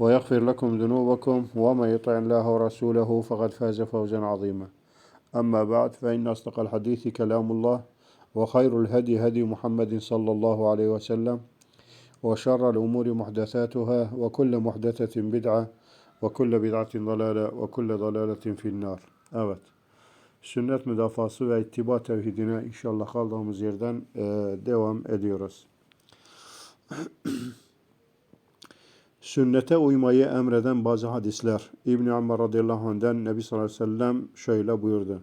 ويغفر لكم ذنوبكم ومن يطع الله ورسوله فقد فاز فوزا عظيما أما بعد فإن أصدق الحديث كلام الله وخير الهدي هدي محمد صلى الله عليه وسلم وشر الأمور محدثاتها وكل محدثة بدعة وكل بدعة ضلالة وكل ضلالة في النار Evet. Sünnet müdafası ve ittiba tevhidine inşallah kaldığımız yerden e, devam ediyoruz. Sünnete uymayı emreden bazı hadisler. İbn Ömer radıyallahu anh'den Nebi sallallahu aleyhi ve sellem şöyle buyurdu.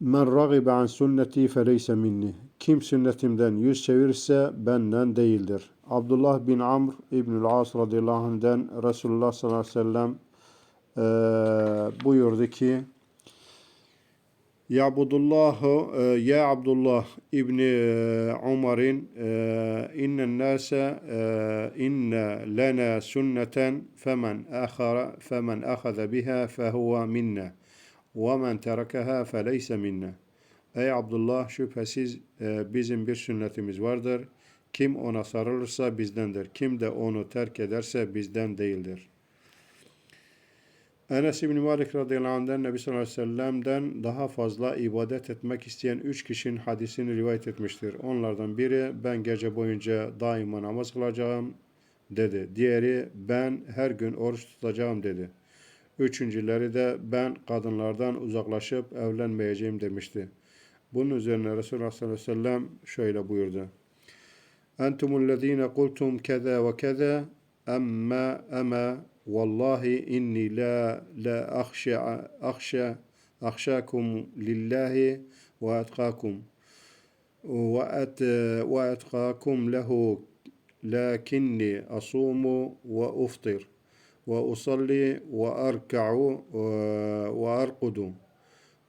Men ragibe an sünneti feleyse minni. Kim sünnetimden yüz çevirirse benden değildir. Abdullah bin Amr İbnül As radıyallahu anh'den Resulullah sallallahu aleyhi ve sellem e, buyurdu ki Ya'budullahu e, ya Abdullah İbni e, Umar'in e, innen nase inne lena sünneten femen ahara femen ahaza biha fehuve minna ve men terakaha feleyse minna. Ey Abdullah şüphesiz bizim bir sünnetimiz vardır. Kim ona sarılırsa bizdendir. Kim de onu terk ederse bizden değildir. Enes İbni Malik radıyallahu anh'den Nebi sallallahu aleyhi ve sellem'den daha fazla ibadet etmek isteyen üç kişinin hadisini rivayet etmiştir. Onlardan biri ben gece boyunca daima namaz kılacağım dedi. Diğeri ben her gün oruç tutacağım dedi. Üçüncüleri de ben kadınlardan uzaklaşıp evlenmeyeceğim demişti. Bunun üzerine Resulullah sallallahu aleyhi ve sellem şöyle buyurdu. Entumullezine kultum keza ve keza emma ama والله إني لا لا أخشى أخشى أخشاكم لله وأتقاكم وأت وأتقاكم له لكني أصوم وأفطر وأصلي وأركع وأرقد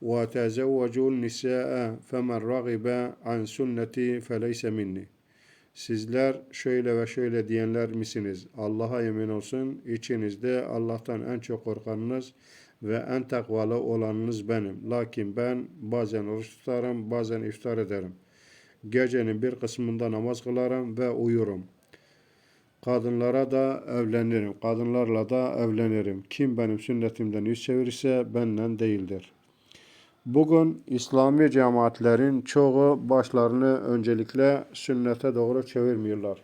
وتزوج النساء فمن رغب عن سنتي فليس مني. Sizler şöyle ve şöyle diyenler misiniz? Allah'a yemin olsun içinizde Allah'tan en çok korkanınız ve en takvalı olanınız benim. Lakin ben bazen oruç tutarım, bazen iftar ederim. Gecenin bir kısmında namaz kılarım ve uyurum. Kadınlara da evlenirim, kadınlarla da evlenirim. Kim benim sünnetimden yüz çevirirse benden değildir.'' Bugün İslami cemaatlerin çoğu başlarını öncelikle sünnete doğru çevirmiyorlar.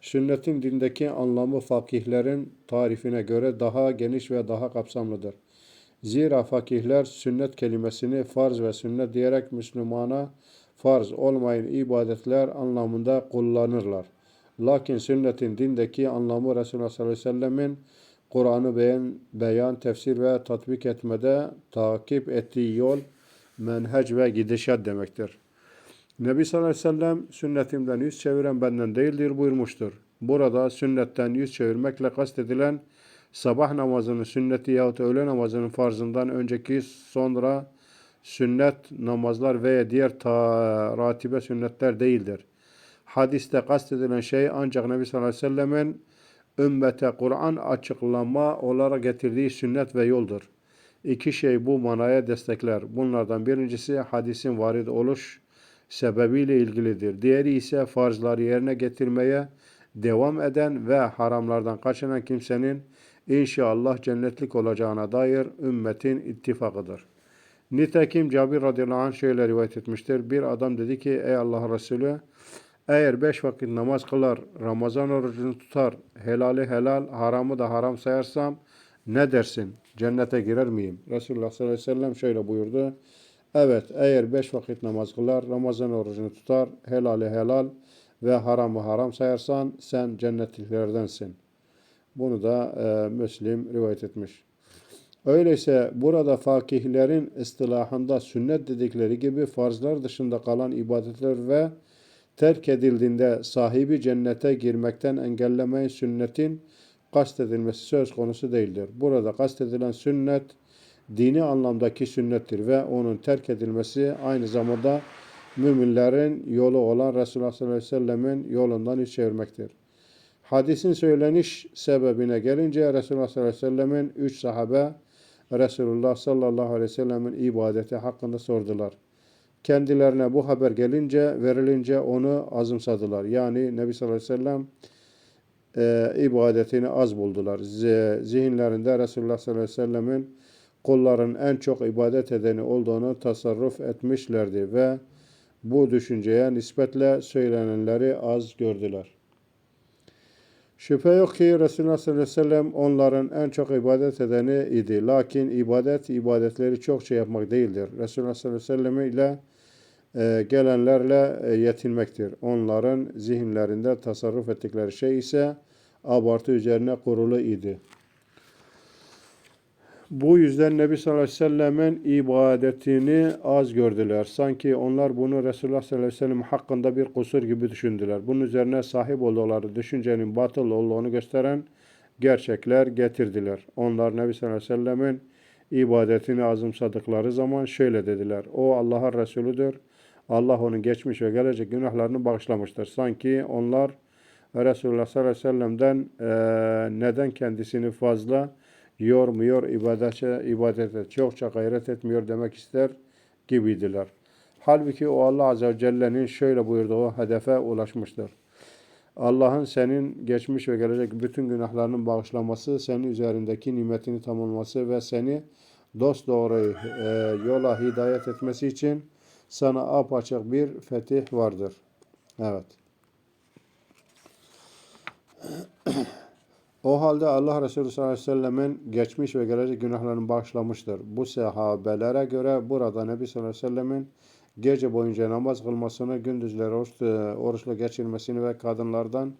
Sünnetin dindeki anlamı fakihlerin tarifine göre daha geniş ve daha kapsamlıdır. Zira fakihler sünnet kelimesini farz ve sünnet diyerek Müslümana farz olmayan ibadetler anlamında kullanırlar. Lakin sünnetin dindeki anlamı Resulullah sallallahu aleyhi ve sellemin Kur'an'ı beyan, beyan, tefsir ve tatbik etmede takip ettiği yol, menhec ve gidişat demektir. Nebi sallallahu aleyhi ve sellem sünnetimden yüz çeviren benden değildir buyurmuştur. Burada sünnetten yüz çevirmekle kastedilen sabah namazının sünneti yahut öğle namazının farzından önceki sonra sünnet namazlar veya diğer ta, ratibe sünnetler değildir. Hadiste kastedilen şey ancak Nebi sallallahu aleyhi ve sellemin ümmete Kur'an açıklama olarak getirdiği sünnet ve yoldur. İki şey bu manaya destekler. Bunlardan birincisi hadisin varid oluş sebebiyle ilgilidir. Diğeri ise farzları yerine getirmeye devam eden ve haramlardan kaçınan kimsenin inşallah cennetlik olacağına dair ümmetin ittifakıdır. Nitekim Cabir radıyallahu anh şöyle rivayet etmiştir. Bir adam dedi ki ey Allah Resulü eğer beş vakit namaz kılar, Ramazan orucunu tutar, helali helal, haramı da haram sayarsam ne dersin? Cennete girer miyim? Resulullah sallallahu aleyhi ve sellem şöyle buyurdu. Evet, eğer beş vakit namaz kılar, Ramazan orucunu tutar, helali helal ve haramı haram sayarsan sen cennetliklerdensin. Bunu da e, Müslim rivayet etmiş. Öyleyse burada fakihlerin istilahında sünnet dedikleri gibi farzlar dışında kalan ibadetler ve terk edildiğinde sahibi cennete girmekten engellemeyen sünnetin kastedilmesi söz konusu değildir. Burada kastedilen sünnet dini anlamdaki sünnettir ve onun terk edilmesi aynı zamanda müminlerin yolu olan Resulullah sallallahu aleyhi ve sellemin yolundan yüz çevirmektir. Hadisin söyleniş sebebine gelince Resulullah sallallahu aleyhi ve sellemin üç sahabe Resulullah sallallahu aleyhi ve sellemin ibadeti hakkında sordular. Kendilerine bu haber gelince, verilince onu azımsadılar. Yani Nebi sallallahu aleyhi ve sellem e, ibadetini az buldular. Zihinlerinde Resulullah sallallahu aleyhi ve sellemin kulların en çok ibadet edeni olduğunu tasarruf etmişlerdi ve bu düşünceye nispetle söylenenleri az gördüler. Şüphe yok ki Resulullah sallallahu aleyhi ve sellem onların en çok ibadet edeni idi. Lakin ibadet, ibadetleri çok şey yapmak değildir. Resulullah sallallahu aleyhi ve sellem ile e, gelenlerle e, yetinmektir. Onların zihinlerinde tasarruf ettikleri şey ise abartı üzerine kurulu idi. Bu yüzden Nebi sallallahu aleyhi ve sellemin ibadetini az gördüler. Sanki onlar bunu Resulullah sallallahu aleyhi ve sellem hakkında bir kusur gibi düşündüler. Bunun üzerine sahip oldukları düşüncenin batıl olduğunu gösteren gerçekler getirdiler. Onlar Nebi sallallahu aleyhi ve sellemin ibadetini azımsadıkları zaman şöyle dediler. O Allah'ın Resulüdür. Allah onun geçmiş ve gelecek günahlarını bağışlamıştır. Sanki onlar Resulullah sallallahu aleyhi ve sellem'den eee, neden kendisini fazla yormuyor, ibadete, ibadete çokça gayret etmiyor demek ister gibiydiler. Halbuki o Allah Azze ve Celle'nin şöyle buyurduğu hedefe ulaşmıştır. Allah'ın senin geçmiş ve gelecek bütün günahlarının bağışlaması, senin üzerindeki nimetini tamamlaması ve seni dost doğru e, yola hidayet etmesi için sana apaçık bir fetih vardır. Evet. O halde Allah Resulü sallallahu aleyhi ve sellemin geçmiş ve gelecek günahlarını bağışlamıştır. Bu sahabelere göre burada Nebi sallallahu aleyhi ve sellemin gece boyunca namaz kılmasını, gündüzleri oruç, oruçla geçirmesini ve kadınlardan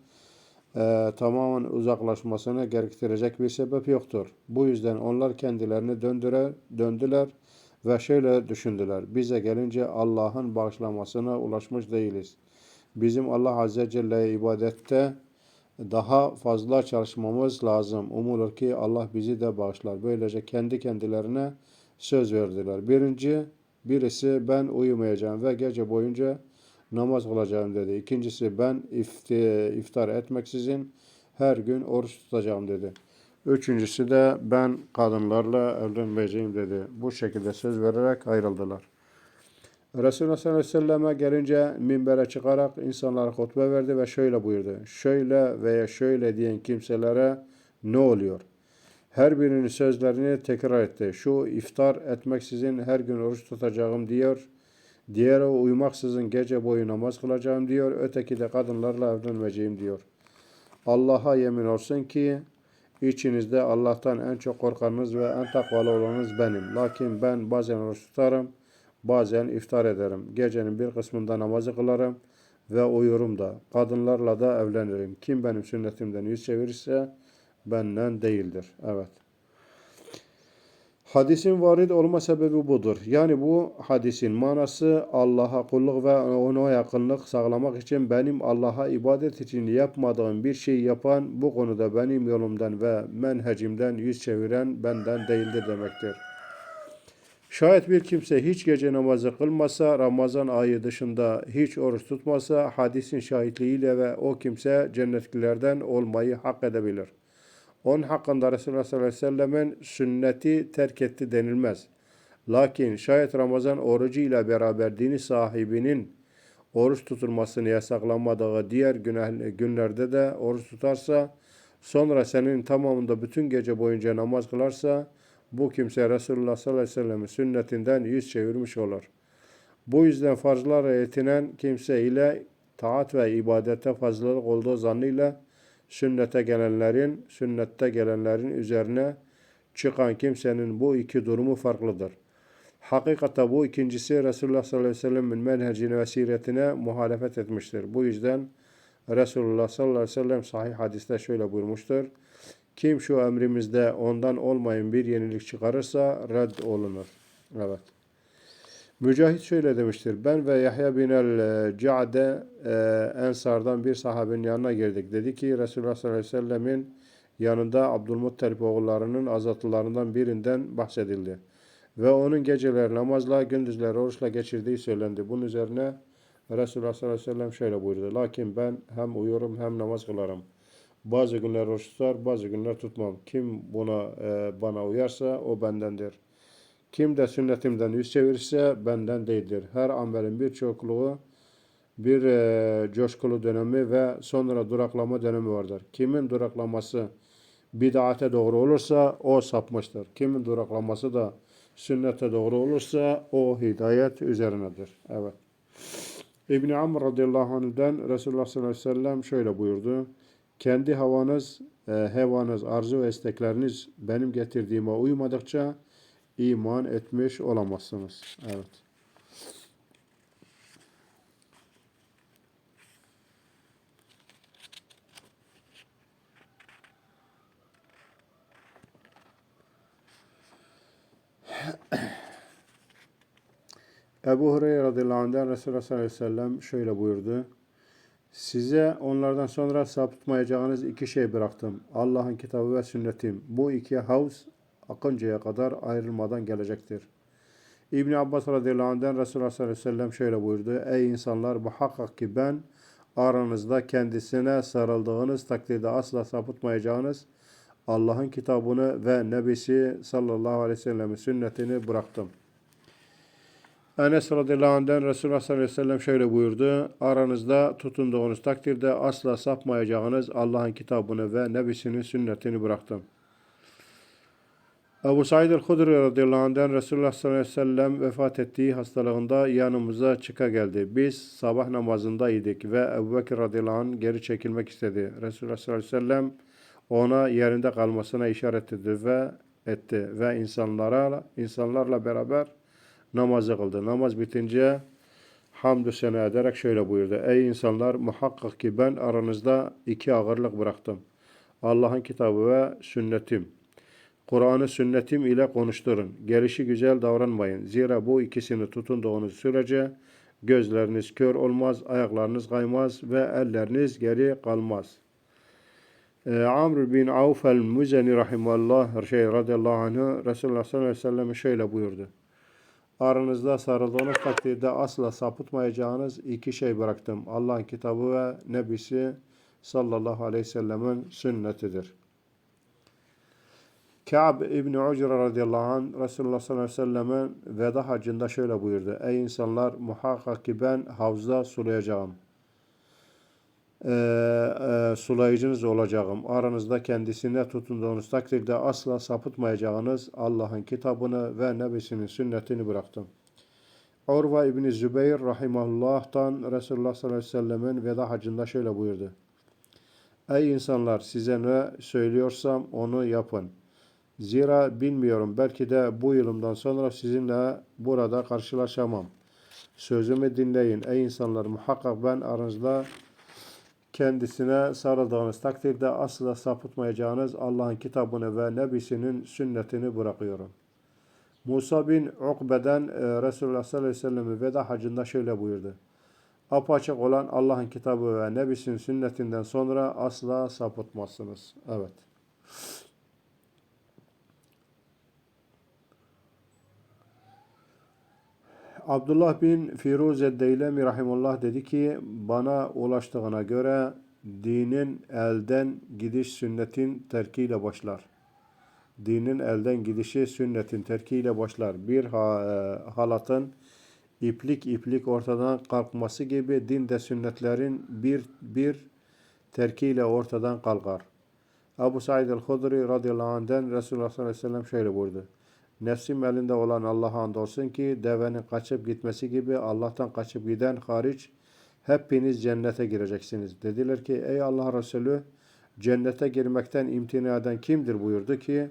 e, tamamen uzaklaşmasını gerektirecek bir sebep yoktur. Bu yüzden onlar kendilerini döndüre, döndüler ve şöyle düşündüler. Bize gelince Allah'ın bağışlamasına ulaşmış değiliz. Bizim Allah Azze Celle'ye ibadette daha fazla çalışmamız lazım. Umulur ki Allah bizi de bağışlar. Böylece kendi kendilerine söz verdiler. Birinci, birisi ben uyumayacağım ve gece boyunca namaz kılacağım dedi. İkincisi ben ifti, iftar etmeksizin her gün oruç tutacağım dedi. Üçüncüsü de ben kadınlarla evlenmeyeceğim dedi. Bu şekilde söz vererek ayrıldılar. Resulullah sallallahu aleyhi ve selleme gelince minbere çıkarak insanlara hutbe verdi ve şöyle buyurdu. Şöyle veya şöyle diyen kimselere ne oluyor? Her birinin sözlerini tekrar etti. Şu iftar etmeksizin her gün oruç tutacağım diyor. Diğeri uyumaksızın gece boyu namaz kılacağım diyor. Öteki de kadınlarla evlenmeyeceğim diyor. Allah'a yemin olsun ki içinizde Allah'tan en çok korkanınız ve en takvalı olanınız benim. Lakin ben bazen oruç tutarım, bazen iftar ederim. Gecenin bir kısmında namazı kılarım ve uyurum da. Kadınlarla da evlenirim. Kim benim sünnetimden yüz çevirirse benden değildir. Evet. Hadisin varid olma sebebi budur. Yani bu hadisin manası Allah'a kulluk ve ona yakınlık sağlamak için benim Allah'a ibadet için yapmadığım bir şey yapan bu konuda benim yolumdan ve menhecimden yüz çeviren benden değildir demektir. Şayet bir kimse hiç gece namazı kılmasa, Ramazan ayı dışında hiç oruç tutmasa, hadisin şahitliğiyle ve o kimse cennetlilerden olmayı hak edebilir. Onun hakkında Resulullah sallallahu aleyhi ve sellemin sünneti terk etti denilmez. Lakin şayet Ramazan orucu ile beraber dini sahibinin oruç tutulmasını yasaklanmadığı diğer günlerde de oruç tutarsa, sonra senin tamamında bütün gece boyunca namaz kılarsa, bu kimse Resulullah sallallahu aleyhi ve sellem'in sünnetinden yüz çevirmiş olur. Bu yüzden farzlarla yetinen kimse ile taat ve ibadete fazlalık olduğu zannıyla sünnete gelenlerin, sünnette gelenlerin üzerine çıkan kimsenin bu iki durumu farklıdır. Hakikatte bu ikincisi Resulullah sallallahu aleyhi ve sellem'in menhecine ve siretine muhalefet etmiştir. Bu yüzden Resulullah sallallahu aleyhi ve sellem sahih hadiste şöyle buyurmuştur. Kim şu emrimizde ondan olmayın bir yenilik çıkarırsa red olunur. Evet. Mücahit şöyle demiştir. Ben ve Yahya bin el-Ca'de e, Ensar'dan bir sahabenin yanına girdik. Dedi ki Resulullah sallallahu aleyhi ve sellemin yanında Abdülmuttalip oğullarının azatlılarından birinden bahsedildi. Ve onun geceler namazla, gündüzler oruçla geçirdiği söylendi. Bunun üzerine Resulullah sallallahu aleyhi ve sellem şöyle buyurdu. Lakin ben hem uyurum hem namaz kılarım. Bazı günler oruç tutar, bazı günler tutmam. Kim buna e, bana uyarsa o bendendir. Kim de sünnetimden yüz çevirirse benden değildir. Her amelin bir çokluğu, bir e, coşkulu dönemi ve sonra duraklama dönemi vardır. Kimin duraklaması bid'ate doğru olursa o sapmıştır. Kimin duraklaması da sünnete doğru olursa o hidayet üzerinedir. Evet. İbni Amr radıyallahu anh'den Resulullah sallallahu aleyhi ve sellem şöyle buyurdu. Kendi havanız, e, hevanız, arzu ve istekleriniz benim getirdiğime uymadıkça iman etmiş olamazsınız. Evet. Ebu Hureyre radıyallahu anh'den Resulullah sallallahu aleyhi ve sellem şöyle buyurdu. Size onlardan sonra sapıtmayacağınız iki şey bıraktım. Allah'ın kitabı ve sünnetim. Bu iki havuz akıncaya kadar ayrılmadan gelecektir. İbni Abbas radıyallahu anh'den Resulullah sallallahu aleyhi ve sellem şöyle buyurdu. Ey insanlar muhakkak ki ben aranızda kendisine sarıldığınız takdirde asla sapıtmayacağınız Allah'ın kitabını ve Nebisi sallallahu aleyhi ve sellem'in sünnetini bıraktım. Enes radıyallahu anh'den Resulullah sallallahu aleyhi ve sellem şöyle buyurdu. Aranızda tutunduğunuz takdirde asla sapmayacağınız Allah'ın kitabını ve Nebisinin sünnetini bıraktım. Ebu Said el-Hudri radıyallahu anh'den Resulullah sallallahu aleyhi ve sellem vefat ettiği hastalığında yanımıza çıka geldi. Biz sabah namazındaydık ve Ebu Bekir radıyallahu anh geri çekilmek istedi. Resulullah sallallahu aleyhi ve sellem ona yerinde kalmasına işaret etti ve etti ve insanlara insanlarla beraber namazı kıldı. Namaz bitince hamdü sena ederek şöyle buyurdu. Ey insanlar muhakkak ki ben aranızda iki ağırlık bıraktım. Allah'ın kitabı ve sünnetim. Kur'an'ı sünnetim ile konuşturun. Gelişi güzel davranmayın. Zira bu ikisini tutunduğunuz sürece gözleriniz kör olmaz, ayaklarınız kaymaz ve elleriniz geri kalmaz. Ee, Amr bin Avf el-Muzeni rahimallah şey radıyallahu anh Resulullah sallallahu aleyhi ve sellem şöyle buyurdu. Aranızda sarıldığınız takdirde asla sapıtmayacağınız iki şey bıraktım. Allah'ın kitabı ve Nebisi sallallahu aleyhi ve sellemin sünnetidir. Ka'b İbni Ucra radıyallahu anh Resulullah sallallahu aleyhi ve sellem'in veda hacında şöyle buyurdu. Ey insanlar muhakkak ki ben havuzda sulayacağım. Ee, e, sulayıcınız olacağım. Aranızda kendisine tutunduğunuz takdirde asla sapıtmayacağınız Allah'ın kitabını ve Nebisinin sünnetini bıraktım. Urva İbni Zübeyir rahimahullah'tan Resulullah sallallahu aleyhi ve sellemin veda hacında şöyle buyurdu. Ey insanlar size ne söylüyorsam onu yapın. Zira bilmiyorum belki de bu yılımdan sonra sizinle burada karşılaşamam. Sözümü dinleyin ey insanlar muhakkak ben aranızda kendisine sarıldığınız takdirde asla sapıtmayacağınız Allah'ın kitabını ve Nebisinin sünnetini bırakıyorum. Musa bin Ukbe'den e, Resulullah sallallahu aleyhi ve sellem'in veda hacında şöyle buyurdu. Apaçık olan Allah'ın kitabı ve Nebisinin sünnetinden sonra asla sapıtmazsınız. Evet. Abdullah bin Firuz Deylemi Rahimullah dedi ki bana ulaştığına göre dinin elden gidiş sünnetin terkiyle başlar. Dinin elden gidişi sünnetin terkiyle başlar. Bir e, halatın iplik iplik ortadan kalkması gibi din de sünnetlerin bir bir terkiyle ortadan kalkar. Abu Said el-Hudri radıyallahu anh'den Resulullah sallallahu aleyhi ve sellem şöyle buyurdu. Nefsim elinde olan Allah'a andolsun ki devenin kaçıp gitmesi gibi Allah'tan kaçıp giden hariç hepiniz cennete gireceksiniz. Dediler ki ey Allah Resulü cennete girmekten imtina eden kimdir buyurdu ki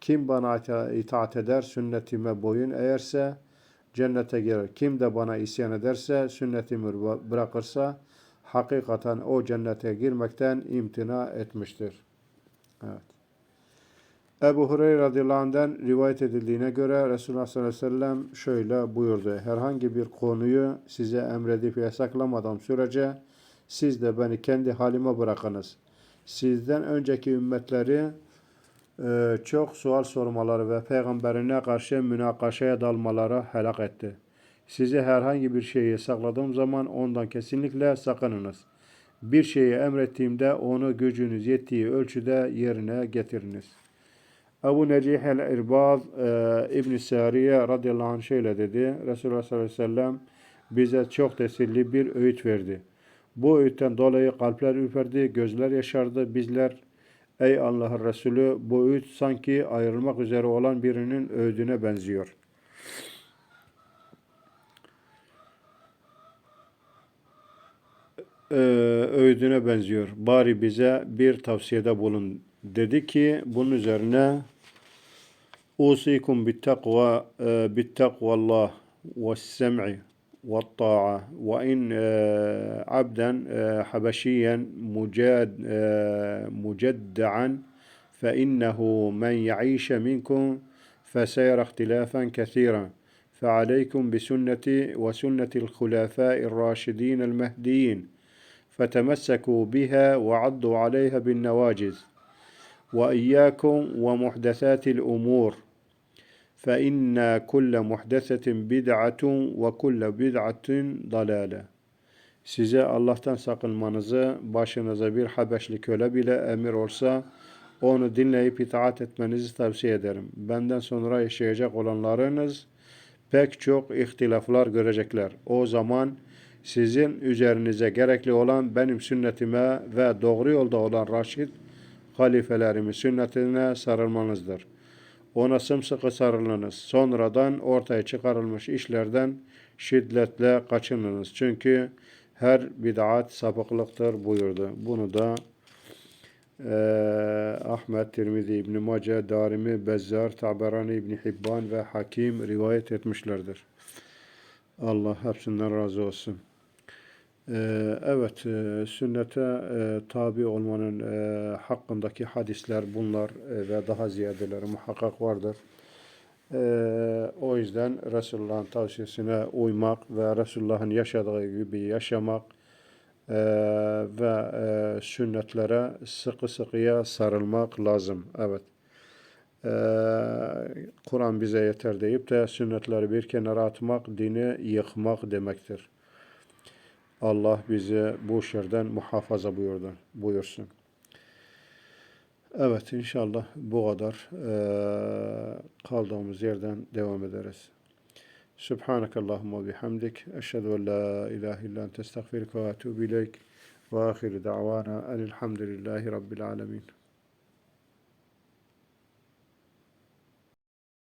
Kim bana ita- itaat eder, sünnetime boyun eğerse cennete girer. Kim de bana isyan ederse, sünnetimi bı- bırakırsa hakikaten o cennete girmekten imtina etmiştir. Evet. Ebu Hureyre radıyallahu rivayet edildiğine göre Resulullah sallallahu aleyhi ve sellem şöyle buyurdu. Herhangi bir konuyu size emredip yasaklamadan sürece siz de beni kendi halime bırakınız. Sizden önceki ümmetleri e, çok sual sormaları ve peygamberine karşı münakaşaya dalmaları helak etti. Size herhangi bir şeyi yasakladığım zaman ondan kesinlikle sakınınız. Bir şeyi emrettiğimde onu gücünüz yettiği ölçüde yerine getiriniz. Ebu Necih el-İrbaz e, İbn-i Sariye radıyallahu anh şöyle dedi. Resulullah sallallahu aleyhi ve sellem bize çok tesirli bir öğüt verdi. Bu öğütten dolayı kalpler ürperdi, gözler yaşardı. Bizler ey Allah'ın Resulü bu öğüt sanki ayrılmak üzere olan birinin öğüdüne benziyor. Ee, öğüdüne benziyor. Bari bize bir tavsiyede bulun. Dedi ki bunun üzerine آه، بالتقوى الله والسمع والطاعة وإن عبدا حبشيا مجاد مجدعا فإنه من يعيش منكم فسيرى اختلافا كثيرا فعليكم بسنتي وسنة الخلفاء الراشدين المهديين فتمسكوا بها وعضوا عليها بالنواجذ وإياكم ومحدثات الأمور فإن كل محدثة بدعة وكل بدعة ضلالة Size Allah'tan sakınmanızı, başınıza bir Habeşli köle bile emir olsa, onu dinleyip itaat etmenizi tavsiye ederim. Benden sonra yaşayacak olanlarınız pek çok ihtilaflar görecekler. O zaman sizin üzerinize gerekli olan benim sünnetime ve doğru yolda olan Raşid halifelerimin sünnetine sarılmanızdır. Ona sımsıkı sarılınız. Sonradan ortaya çıkarılmış işlerden şiddetle kaçınınız. Çünkü her bid'at sapıklıktır buyurdu. Bunu da eee Ahmet, Tirmizi, İbn Mace, Darimi, Bezzar, Taberani, İbn Hibban ve Hakim rivayet etmişlerdir. Allah hepsinden razı olsun. Ee, Evet, e, sünnete e, tabi olmanın e, hakkındaki hadisler bunlar ve daha ziyadeleri muhakkak vardır. O yüzden Resulullah'ın tavsiyesine uymak ve Resulullah'ın yaşadığı gibi yaşamak ve sünnetlere sıkı sıkıya sarılmak lazım. Evet. Kur'an bize yeter deyip de sünnetleri bir kenara atmak, dini yıkmak demektir. Allah bizi bu şerden muhafaza buyurdu, buyursun. Evet inşallah bu kadar eee, kaldığımız yerden devam ederiz. Subhanakallahumma bihamdik. Eşhedü en la ilahe illa ente estağfiruke ve etûbü ileyk. Ve ahiru da'vana enilhamdülillahi rabbil alemin.